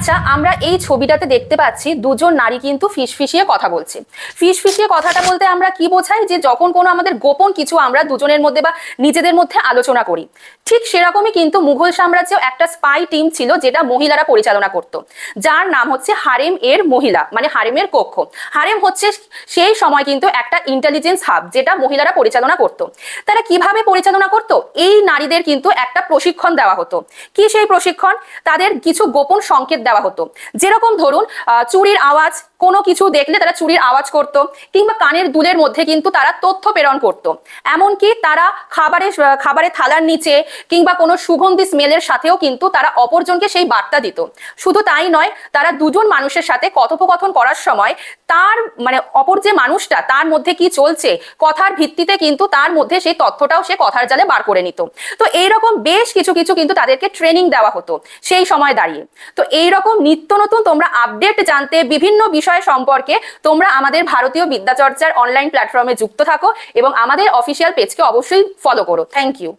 আচ্ছা আমরা এই ছবিটাতে দেখতে পাচ্ছি দুজন নারী কিন্তু ফিসফিসিয়ে কথা বলছে। ফিসফিসিয়ে কথাটা বলতে আমরা কি বোঝাই? যে যখন কোনো আমাদের গোপন কিছু আমরা দুজনের মধ্যে বা নিজেদের মধ্যে আলোচনা করি, ঠিক সেরকমই কিন্তু মুঘল সাম্রাজ্যেও একটা স্পাই টিম ছিল যেটা মহিলারা পরিচালনা করত। যার নাম হচ্ছে হারেম এর মহিলা মানে হারেমের কক্ষ। হারেম হচ্ছে সেই সময় কিন্তু একটা ইন্টেলিজেন্স হাব যেটা মহিলারা পরিচালনা করত। তারা কীভাবে পরিচালনা করত? এই নারীদের কিন্তু একটা প্রশিক্ষণ দেওয়া হতো। কি সেই প্রশিক্ষণ? তাদের কিছু গোপন সংকেত দেওয়া হতো। যেরকম ধরুন চুরির আওয়াজ, কোনো কিছু দেখলে তারা চুরির আওয়াজ করত, কিংবা কানের দুলের মধ্যে কিন্তু তারা তথ্য প্রেরণ করত। এমনকি তারা খাবারের খাবারের থালার নিচে, কিংবা কোনো সুগন্ধি স্মেলের সাথেও কিন্তু তারা অপরজনকে সেই বার্তা দিত। শুধু তাই নয়, তারা দুজন মানুষের সাথে কথোপকথন করার সময় তার মানে অপর যে মানুষটা, তার মধ্যে কি চলছে, কথার ভিত্তিতে কিন্তু তার মধ্যে সেই তথ্যটাও সে কথার জালে বার করে নিত। তো এইরকম বেশ কিছু কিছু কিন্তু তাদেরকে ট্রেনিং দেওয়া হতো সেই সময় দাঁড়িয়ে। তো এইরকম নিত্য নতুন তোমরা আপডেট জানতে বিভিন্ন বিষয় সম্পর্কে তোমরা আমাদের ভারতীয় বিদ্যাচর্চার অনলাইন প্ল্যাটফর্মে যুক্ত থাকো এবং আমাদের অফিসিয়াল পেজকে অবশ্যই ফলো করো। Thank you